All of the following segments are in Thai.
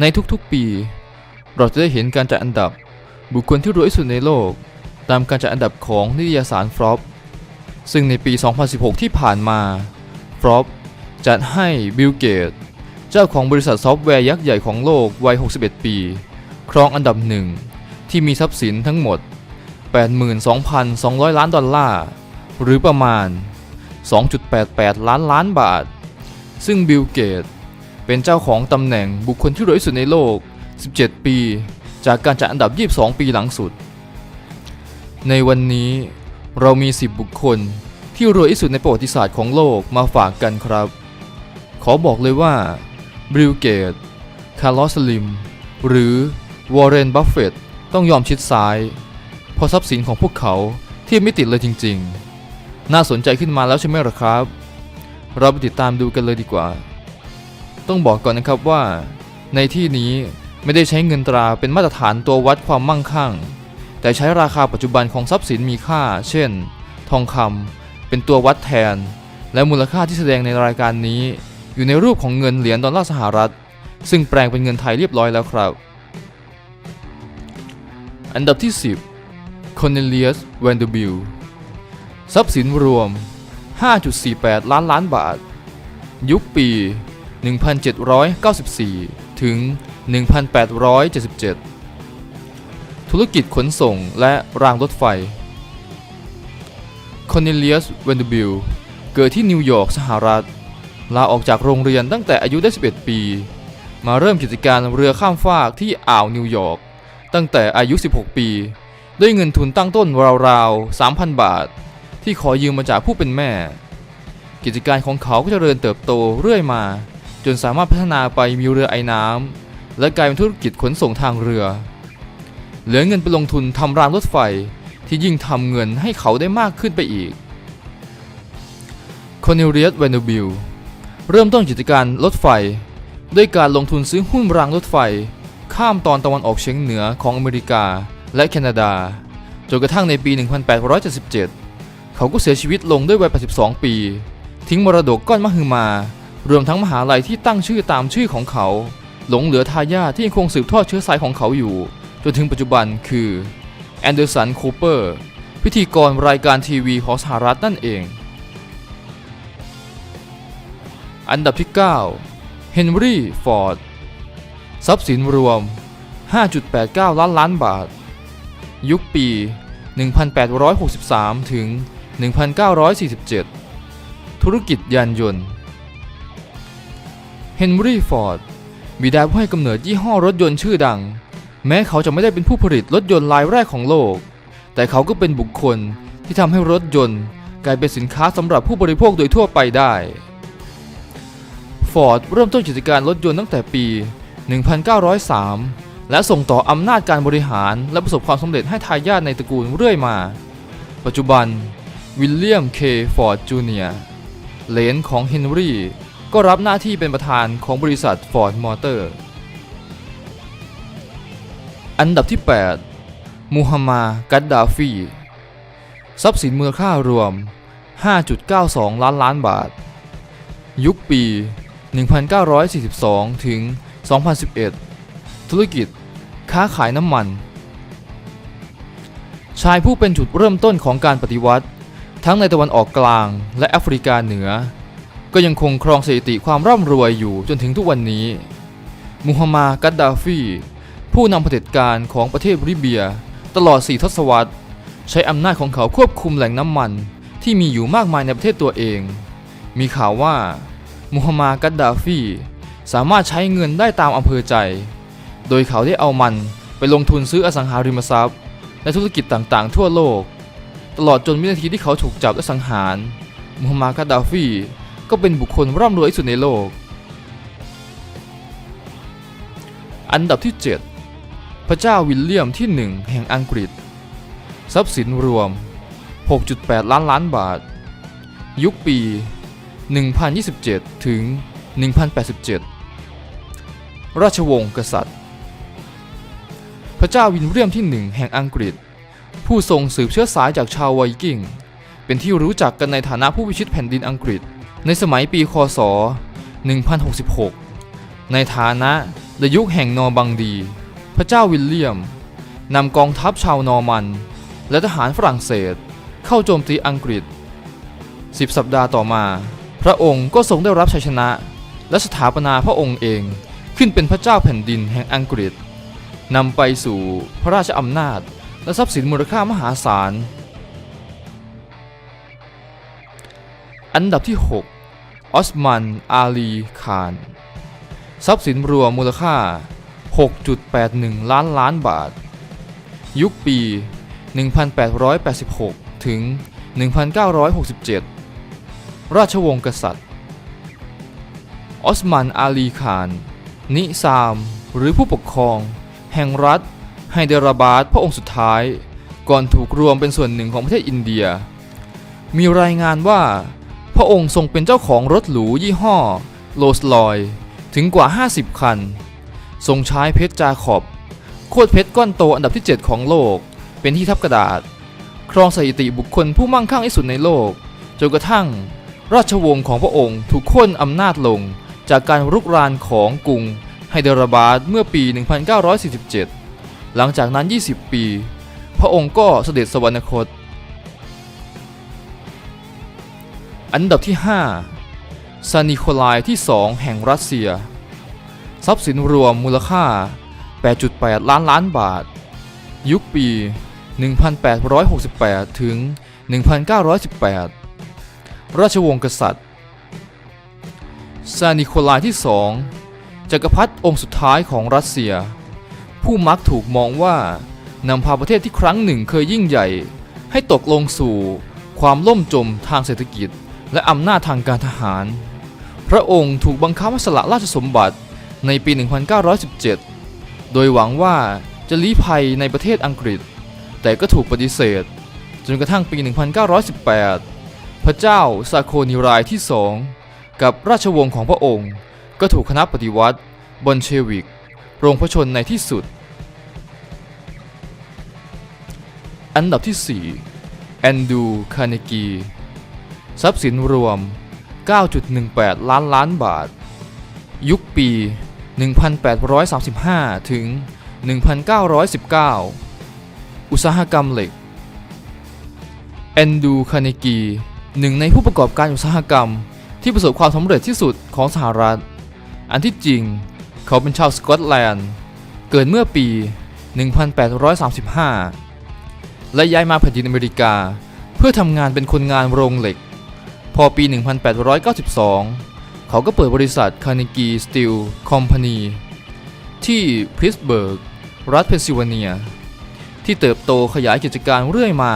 ในทุกๆปี เราจะได้เห็นการจัดอันดับ บุคคลที่รวยที่สุดในโลก ตามการจัดอันดับของนิตยสารฟรอปซึ่งในปี 2016 ที่ผ่านมาฟรอปจัดให้บิลเกต เจ้าของบริษัทซอฟต์แวร์ยักษ์ใหญ่ของโลกวัย 61 ปี ครองอันดับหนึ่งที่มีทรัพย์สินทั้งหมด 82,200 ล้านดอลลาร์ หรือประมาณ 2.88 ล้านล้านบาท ซึ่งบิลเกต เป็นเจ้าของตำแหน่งบุคคลที่รวยที่สุดในโลก 17 ปี จากการจัดอันดับ 22 ปีหลังสุด ในวันนี้เรามี 10 บุคคลที่รวยที่สุดในประวัติศาสตร์ของโลกมาฝากกันครับ ขอบอกเลยว่าบริลเกต คาร์ลอสลิม หรือวอร์เรน บัฟเฟตต้องยอมชิดซ้ายเพราะทรัพย์สินของพวกเขาที่ไม่ติดเลยจริง ๆ น่าสนใจขึ้นมาแล้วใช่ไหมล่ะครับ เราไปติดตามดูกันเลยดีกว่า ต้องบอกก่อนนะครับว่า ในที่นี้ไม่ได้ใช้เงินตราเป็นมาตรฐานตัววัดความมั่งคั่ง แต่ใช้ราคาปัจจุบันของทรัพย์สินมีค่า เช่น ทองคำเป็นตัววัดแทน และมูลค่าที่แสดงในรายการนี้ อยู่ในรูปของเงินเหรียญดอลลาร์สหรัฐ ซึ่งแปลงเป็นเงินไทยเรียบร้อยแล้วครับ อันดับที่ 10 Cornelius Vanderbilt ทรัพย์สินรวม 5.48 ล้านล้านบาท ยุคปี 1794 ถึง 1877 ธุรกิจขนส่งและรางรถไฟ Cornelius Vanderbilt เกิดที่นิวยอร์กสหรัฐ ลาออกจากโรงเรียนตั้งแต่อายุได้ 11 ปี มาเริ่มกิจการเรือข้ามฟากที่อ่าวนิวยอร์กตั้งแต่อายุ 16 ปี ด้วยเงินทุนตั้งต้นราวๆ 3,000 บาท ที่ขอยืมมาจากผู้เป็นแม่ กิจการของเขาก็เจริญเติบโตเรื่อยมา จนสามารถพัฒนาไปมีเรือไอ้น้ำและกลายเป็นธุรกิจขนส่งทางเรือ เหลือเงินไปลงทุนทำรางรถไฟที่ยิ่งทำเงินให้เขาได้มากขึ้นไปอีก c o r n e l i u s Vanderbilt เริ่มต้นกิจการรถไฟ ด้วยการลงทุนซื้อหุ้นรางรถไฟ ข้ามตอนตะวันออกเฉียงเหนือของอเมริกาและแคนาดา จนกระทั่งในปี 1877 เขาก็เสียชีวิตลงด้วยวัย 82 ปี ทิ้งมรดกก้อนมหึมา รวมทั้งมหาลัยที่ตั้งชื่อตามชื่อของเขา หลงเหลือทายาทที่ยังคงสืบทอดเชื้อสายของเขาอยู่ จนถึงปัจจุบันคือแอนเดอร์สันคูเปอร์พิธีกรรายการทีวีของสหรัฐนั่นเอง อันดับที่9เฮนรี่ฟอร์ดทรัพย์สินรวม 5.89 ล้านล้านบาท ยุคปี 1863 ถึง 1947 ธุรกิจยานยนต์ เฮนรี่ฟอร์ดบิดาผู้ให้กำเนิดยี่ห้อรถยนต์ชื่อดัง แม้เขาจะไม่ได้เป็นผู้ผลิตรถยนต์รายแรกของโลก แต่เขาก็เป็นบุคคลที่ทำให้รถยนต์กลายเป็นสินค้าสำหรับผู้บริโภคโดยทั่วไปได้ฟอร์ดเริ่มต้นกิจการรถยนต์ตั้งแต่ปี 1903 และส่งต่ออำนาจการบริหารและประสบความสำเร็จให้ทายาทในตระกูลเรื่อยมา ปัจจุบัน วิลเลียม เค ฟอร์ด จูเนียร์ เหลนของเฮนรี่ ก็รับหน้าที่เป็นประธานของบริษัทฟอร์ดมอเตอร์อันดับที่ 8 มูฮัมหมัดกัดดาฟี ทรัพย์สินมูลค่ารวม 5.92 ล้านล้านบาท ยุคปี 1942 ถึง 2011 ธุรกิจ ค้าขายน้ำมัน ชายผู้เป็นจุดเริ่มต้นของการปฏิวัติ ทั้งในตะวันออกกลางและแอฟริกาเหนือ ก็ยังคงครองสถิติความร่ำรวยอยู่จนถึงทุกวันนี้ มูฮัมหมัดกัดดาฟี ผู้นำเผด็จการของประเทศลิเบีย ตลอด 4 ทศวรรษ ใช้อำนาจของเขาควบคุมแหล่งน้ำมันที่มีอยู่มากมายในประเทศตัวเอง มีข่าวว่ามูฮัมหมัดกัดดาฟี สามารถใช้เงินได้ตามอำเภอใจ โดยเขาได้เอามันไปลงทุนซื้ออสังหาริมทรัพย์ และธุรกิจต่างๆ ทั่วโลก ตลอดจนวินาทีที่เขาถูกจับและสังหารมูฮัมหมัดกัดดาฟี ก็เป็นบุคคลร่ำรวยที่สุดในโลก อันดับที่ 7 พระเจ้าวิลเลียมที่ 1 แห่งอังกฤษ ทรัพย์สินรวม 6.8 ล้านล้านบาท ยุคปี 1027 ถึง 1087 ราชวงศ์กษัตริย์ พระเจ้าวิลเลียมที่ 1 แห่งอังกฤษ ผู้ทรงสืบเชื้อสายจากชาวไวกิ้งเป็นที่รู้จักกันในฐานะผู้พิชิตแผ่นดินอังกฤษ ในสมัยปีคศ 1066 ในฐานะและยุคแห่งนอร์บังดี พระเจ้าวิลเลียมนำกองทัพชาวนอร์มัน และทหารฝรั่งเศส เข้าโจมตีอังกฤษ 10 สัปดาห์ต่อมา พระองค์ก็ทรงได้รับชัยชนะ และสถาปนาพระองค์เองขึ้นเป็นพระเจ้าแผ่นดินแห่งอังกฤษนำไปสู่พระราชอำนาจ และทรัพย์สินมูลค่ามหาศาล อันดับที่ 6 ออสมัน อาลีคาน ทรัพย์สินรวมมูลค่า 6.81 ล้านล้านบาท ยุคปี 1886 ถึง 1967 ราชวงศ์กษัตริย์ ออสมัน อาลีคาน นิซาม หรือผู้ปกครอง แห่งรัฐไฮเดราบาดพระองค์สุดท้าย ก่อนถูกรวมเป็นส่วนหนึ่งของประเทศอินเดีย มีรายงานว่า ระองค์ทรงเป็นเจ้าของรถหรูยี่ห้อโรลส์รอยถึงกว่า 50 คัน ทรงใช้เพชรจาขอบโคตรเพชรก้อนโตอันดับที่ 7 ของโลก เป็นที่ทับกระดาษ ครองสถิติบุคคลผู้มั่งคั่งที่สุดในโลก จนกระทั่ง ราชวงศ์ของพระองค์ถูกค่นอำนาจลง จากการรุกรานของกรุงไฮเดราบาดเมื่อปี 1947 หลังจากนั้น 20 ปี พระองค์ก็เสด็จสวรรคต อันดับที่ 5 ซานิโคลายที่ 2 แห่งรัสเซีย ทรัพย์สินรวมมูลค่า 8.8 ล้านล้านบาท ยุคปี 1868 ถึง 1918 ราชวงศ์กษัตริย์ ซานิโคลายที่ 2 จักรพรรดิองค์สุดท้ายของรัสเซีย ผู้มักถูกมองว่านำพาประเทศที่ครั้งหนึ่งเคยยิ่งใหญ่ ให้ตกลงสู่ความล่มจมทางเศรษฐกิจ และอำนาจทางการทหาร พระองค์ถูกบังคับให้สละราชสมบัติในปี 1917 โดยหวังว่าจะลี้ภัยในประเทศอังกฤษ แต่ก็ถูกปฏิเสธ จนกระทั่งปี 1918 พระเจ้าซาโคนิรายที่สองกับราชวงศ์ของพระองค์ ก็ถูกคณะปฏิวัติบอลเชวิกโรงพระชนในที่สุด อันดับที่ 4 แอนดู คาเนกี ทรัพย์สินรวม 9.18 ล้านล้านบาท ยุคปี 1835 ถึง 1919 อุตสาหกรรมเหล็กแอนดูคาเนกีหนึ่งในผู้ประกอบการอุตสาหกรรมที่ประสบความสำเร็จที่สุดของสหรัฐ อันที่จริงเขาเป็นชาวสกอตแลนด์ เกิดเมื่อปี 1835 และย้ายมาแผ่นดินอเมริกา เพื่อทำงานเป็นคนงานโรงเหล็ก พอปี 1892 เขาก็เปิดบริษัท Carnegie Steel Company ที่พิตสเบิร์ก รัฐเพนซิลเวเนีย ที่เติบโตขยายกิจการเรื่อยมา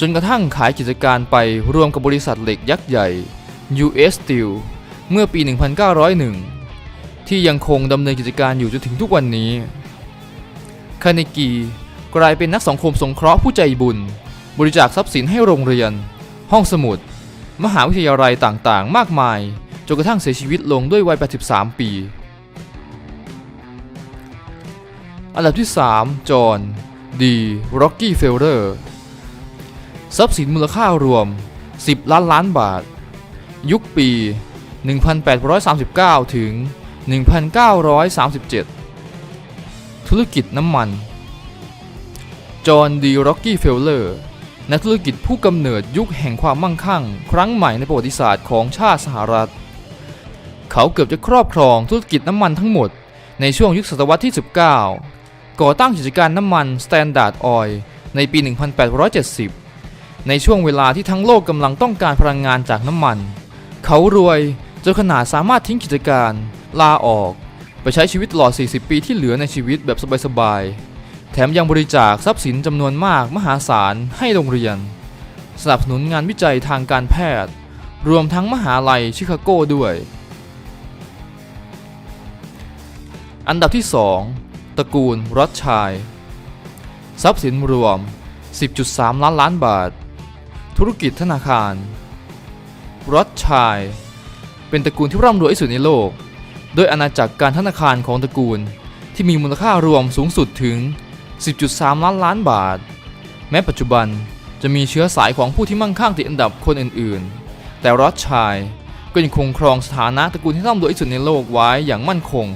จนกระทั่งขายกิจการไปรวมกับบริษัทเหล็กยักษ์ใหญ่ US Steel เมื่อปี 1901 ที่ยังคงดำเนินกิจการอยู่จนถึงทุกวันนี้ คาเนกีกลายเป็นนักสังคมสงเคราะห์ผู้ใจบุญ บริจาคทรัพย์สินให้โรงเรียน ห้องสมุด มหาวิทยาลัยต่างๆ มากมาย จนกระทั่งเสียชีวิตลงด้วยวัย 83 ปี อันดับที่ 3 จอห์นดีร็อกกี้เฟลเลอร์ทรัพย์สินมูลค่ารวม 10 ล้านล้านบาท ยุคปี 1839 ถึง 1937 ธุรกิจน้ำมัน จอห์นดีร็อกกี้เฟลเลอร์ นักธุรกิจผู้กำเนิดยุคแห่งความมั่งคั่ง ครั้งใหม่ในประวัติศาสตร์ของชาติสหรัฐ เขาเกือบจะครอบครองธุรกิจน้ำมันทั้งหมด ในช่วงยุคศตวรรษที่ 19 ก่อตั้งกิจการน้ำมัน Standard Oil ในปี 1870 ในช่วงเวลาที่ทั้งโลกกำลังต้องการพลังงานจากน้ำมัน เขารวยจนขนาดสามารถทิ้งกิจการ ลาออก ไปใช้ชีวิตตลอด 40 ปีที่เหลือในชีวิตแบบสบายๆ แถมยังบริจาคทรัพย์สินจำนวนมากมหาศาลให้โรงเรียน สนับสนุนงานวิจัยทางการแพทย์ รวมทั้งมหาลัยชิคาโกด้วย อันดับที่ 2 ตระกูลรอดชัยทรัพย์สินรวม 10.3 ล้านล้านบาท ธุรกิจธนาคารรอดชัยเป็นตระกูลที่ร่ำรวยที่สุดในโลก โดยอาณาจักรการธนาคารของตระกูลที่มีมูลค่ารวมสูงสุดถึง 10.3 ล้านล้านบาท แม้ปัจจุบันจะมีเชื้อสายของผู้ที่มั่งคั่งติดอันดับคนอื่นๆ แต่รอดชัยก็ยังคงครองสถานะตระกูลที่ร่ำรวยที่สุดในโลกไว้อย่างมั่นคง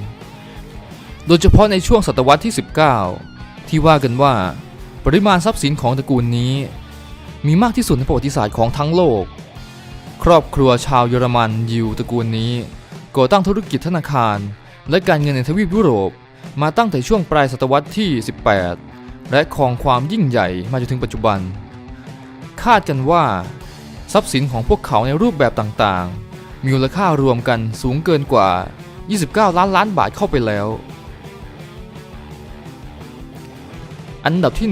โดยเฉพาะในช่วงศตวรรษที่ 19 ที่ว่ากันว่าปริมาณทรัพย์สินของตระกูลนี้ มีมากที่สุดในประวัติศาสตร์ของทั้งโลก ครอบครัวชาวเยอรมันยิวตระกูลนี้ก่อตั้งธุรกิจธนาคาร และการเงินในทวีปยุโรป มาตั้งแต่ช่วงปลายศตวรรษที่ 18 และครองความยิ่งใหญ่มาจนถึงปัจจุบัน คาดกันว่า ทรัพย์สินของพวกเขาในรูปแบบต่างๆ มีมูลค่ารวมกันสูงเกินกว่า 29 ล้านล้านบาทเข้าไปแล้ว อันดับที่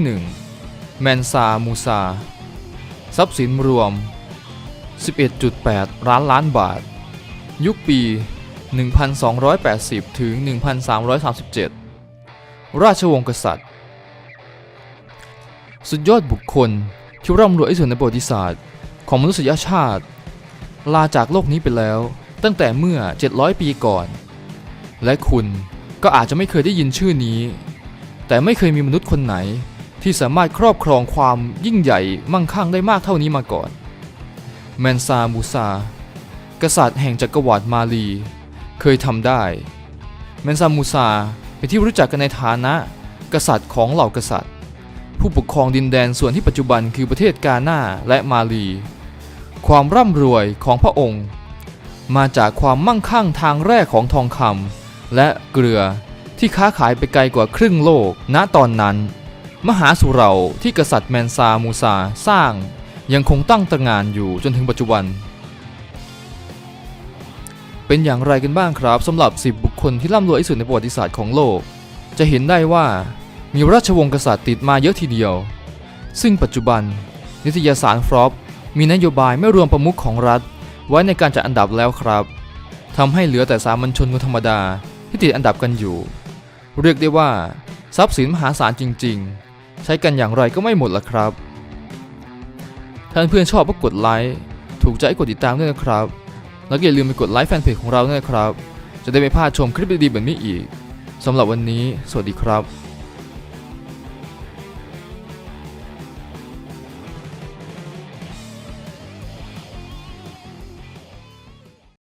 1 แมนซา มูซา ทรัพย์สินรวม 11.8 ล้านล้านบาท ยุคปี 1280 ถึง 1337 ราชวงศ์กษัตริย์ สุดยอดบุคคลที่ร่ำรวยที่สุดในประวัติศาสตร์ ของมนุษยชาติ ลาจากโลกนี้ไปแล้ว ตั้งแต่เมื่อ 700 ปีก่อน และคุณก็อาจจะไม่เคยได้ยินชื่อนี้ แต่ไม่เคยมีมนุษย์คนไหน ที่สามารถครอบครองความยิ่งใหญ่มั่งคั่งได้มากเท่านี้มาก่อน แมนซามูซากษัตริย์แห่งจักรวรรดิมาลี เคยทำได้แมนซามูซาเป็นที่รู้จักกันในฐานะ กษัตริย์ของเหล่ากษัตริย์ ผู้ปกครองดินแดนส่วนที่ปัจจุบันคือประเทศกาหน้าและมาลี ความร่ำรวยของพระองค์ มาจากความมั่งคั่งทางแร่ของทองคำและเกลือที่ค้าขายไปไกลกว่าครึ่งโลก ณตอนนั้น มหาสุเหร่าที่กษัตริย์แมนซามูซาสร้างยังคงตั้งตระงานอยู่จนถึงปัจจุบัน เป็นอย่างไรกันบ้างครับสำหรับ 10 บุคคลที่ร่ำรวยที่สุดในประวัติศาสตร์ของโลก จะเห็นได้ว่ามีราชวงศ์กษัตริย์ติดมาเยอะทีเดียว ซึ่งปัจจุบัน นิตยสารฟรอปมีนโยบายไม่รวมประมุขของรัฐ ไว้ในการจัดอันดับแล้วครับทำให้เหลือแต่สามัญชนคนธรรมดาที่ติดอันดับกันอยู่ เรียกได้ว่า ทรัพย์สินมหาศาลจริง ๆ ใช้กันอย่างไรก็ไม่หมดละครับท่านเพื่อนชอบก็กดไลค์ถูกใจก็กดติดตามด้วยนะครับ แล้วก็อย่าลืมไปกดไลค์แฟนเพจของเราด้วยครับ จะได้ไม่พลาดชมคลิปดีๆแบบนี้อีกสำหรับวันนี้ สวัสดีครับ